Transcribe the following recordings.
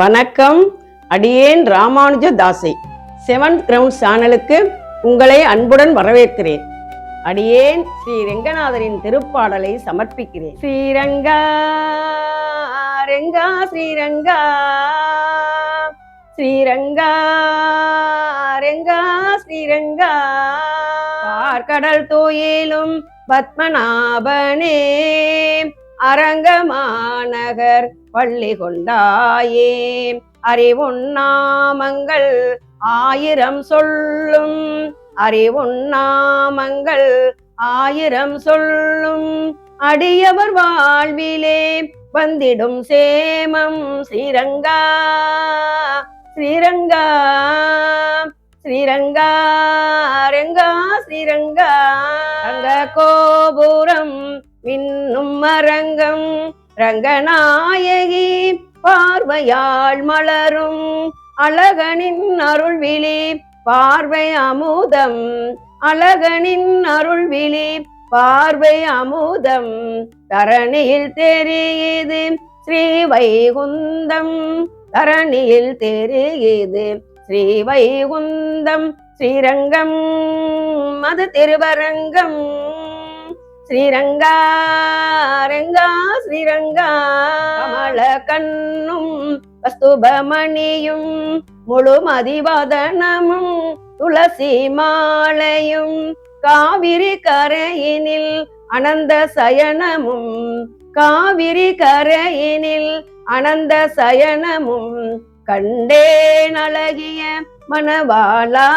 வணக்கம் அடியேன் Ramanuja தாசை. Seventh ground சேனலுக்கு உங்களை அன்புடன் வரவேற்கிறேன். அடியேன் ஸ்ரீ ரெங்கநாதரின் திருப்பாடலை சமர்ப்பிக்கிறேன். ஸ்ரீரங்கா ரெங்கா ஸ்ரீரங்கா ஸ்ரீரங்கா ரெங்கா ஸ்ரீரங்கா பார்க்கடல் தோயிலும் பத்மநாபனே அரங்கமாநகர் பள்ளி கொண்டாயே. அறிவுண்ணாமங்கள் ஆயிரம் சொல்லும். அறிவுண்ணாமங்கள் ஆயிரம் சொல்லும். அடியவர் வாழ்விலே வந்திடும் சேமம். ஸ்ரீரங்கா ஸ்ரீரங்கா ஸ்ரீரங்கா ரங்கா ஸ்ரீரங்கா. ரங்க கோபுரம் மின்னும் அரங்கம் ரங்கநாயகி பார்வையால் மலரும் அழகனின் அருள்விழி பார்வை அமுதம் அழகனின் அருள்விழி பார்வை அமுதம் தரணியில் தெரியுது ஸ்ரீ வைகுந்தம் தரணியில் தெரியுது ஸ்ரீ வைகுந்தம் ஸ்ரீரங்கம் அது திருவரங்கம் ஸ்ரீரங்கா ரங்கா ஸ்ரீரங்கா கமல கண்ணும் கஸ்தூபமணியும் முழு மதிவதனமும் துளசி மாலையும் காவிரி கரையினில் அனந்த சயனமும் காவிரி கரையினில் அனந்த சயனமும் கண்டே அழகிய மணவாளா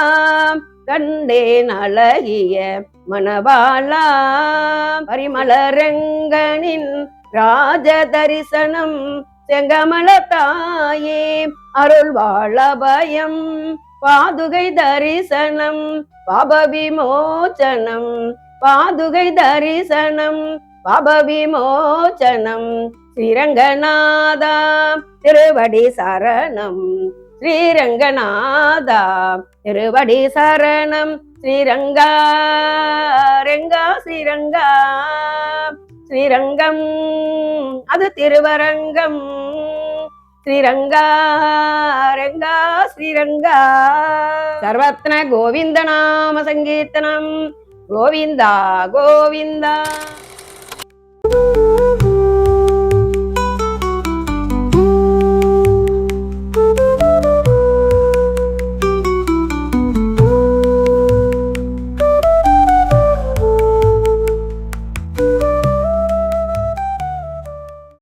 கண்டேன் அழகிய மணவாளா பரிமளரங்கனின் ராஜ தரிசனம் செங்கமல தாயே அருள் வாழ பயம் பாதுகை தரிசனம் பாபவிமோச்சனம் பாதுகை தரிசனம் பாபவிமோச்சனம் ஸ்ரீரங்கநாதா திருவடி சரணம். ஸ்ரீரங்கநாதா திருவடி சரணம். ஸ்ரீரங்கா ரெங்கா ஸ்ரீரங்கா. ஸ்ரீரங்கம் அது திருவரங்கம். ஸ்ரீரங்கா ரெங்கா ஸ்ரீரங்கா. சர்வத்ன கோவிந்த நாம சங்கீர்த்தனம். கோவிந்தா கோவிந்தா.